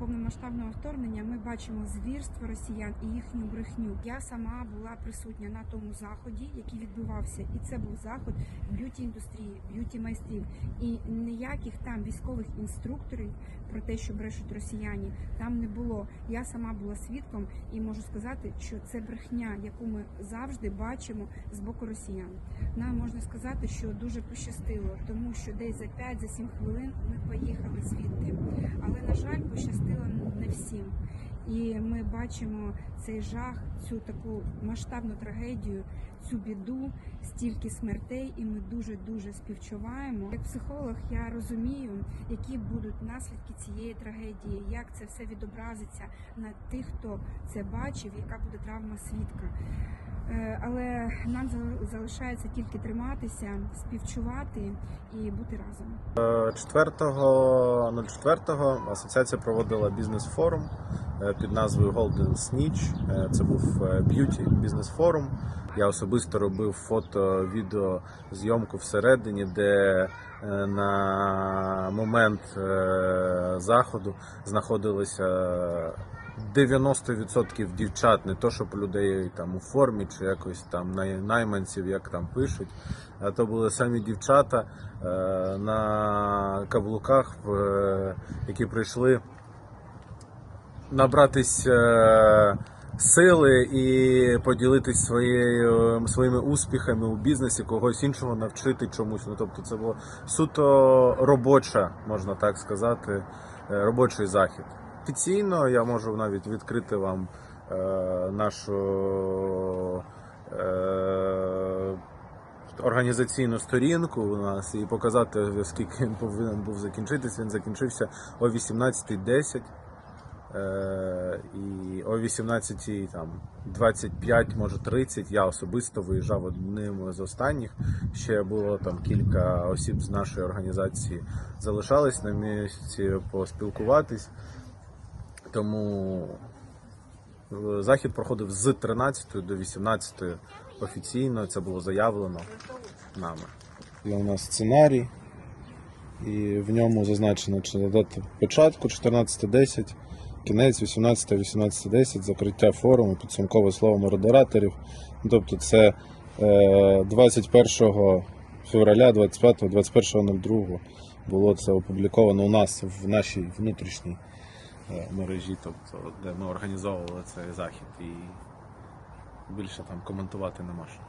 повномасштабного вторгнення ми бачимо звірство росіян і їхню брехню. Я сама була присутня на тому заході, який відбувався, і це був заход б'юті індустрії, б'юті майстрів. І ніяких там військових інструкторів про те, що брешуть росіяни, там не було. Я сама була свідком і можу сказати, що це брехня, яку ми завжди бачимо з боку росіян. Нам можна сказати, що дуже пощастило, тому що десь за 5-7 хвилин ми поїхали звідти. Але на жаль, пощастило не всім. І ми бачимо цей жах, цю таку масштабну трагедію, цю біду, стільки смертей, і ми дуже дуже співчуваємо. Як психолог, я розумію, які будуть наслідки цієї трагедії, як це все відобразиться на тих, хто це бачив, яка буде травма свідка. Е, Але нам за- залишається тільки триматися, співчувати і бути разом. 4.04 асоціація проводила бізнес-форум е, під назвою Golden Snitch. Е, Це був е, б'юті бізнес-форум. Я особисто робив фото, відео, зйомку всередині, де е, на момент е, заходу знаходилися 90% дівчат, не то щоб людей там у формі чи якось там найманців, як там пишуть. А то були самі дівчата е, на каблуках, е, які прийшли набратись е, сили і поділитись своєю, своїми успіхами у бізнесі, когось іншого навчити чомусь. Ну тобто це було суто робоча, можна так сказати, е, робочий захід. Офіційно я можу навіть відкрити вам е, нашу. Е, організаційну сторінку у нас і показати, скільки він повинен був закінчитись. Він закінчився о 18.10. Е, і о 18 там 25, може 30 я особисто виїжджав одним з останніх. Ще було там кілька осіб з нашої організації залишались на місці поспілкуватись. Тому е, захід проходив з 13 до 18 офіційно. Це було заявлено нами. Є у нас сценарій, і в ньому зазначено дата початку 14.10, кінець 18 18.10, закриття форуму, підсумкове слово модераторів. Ну, Тобто це е, 21 февраля 25 21.02 було це опубліковано у нас в нашій внутрішній е, мережі, тобто де ми організовували цей захід. І більше там коментувати нема що.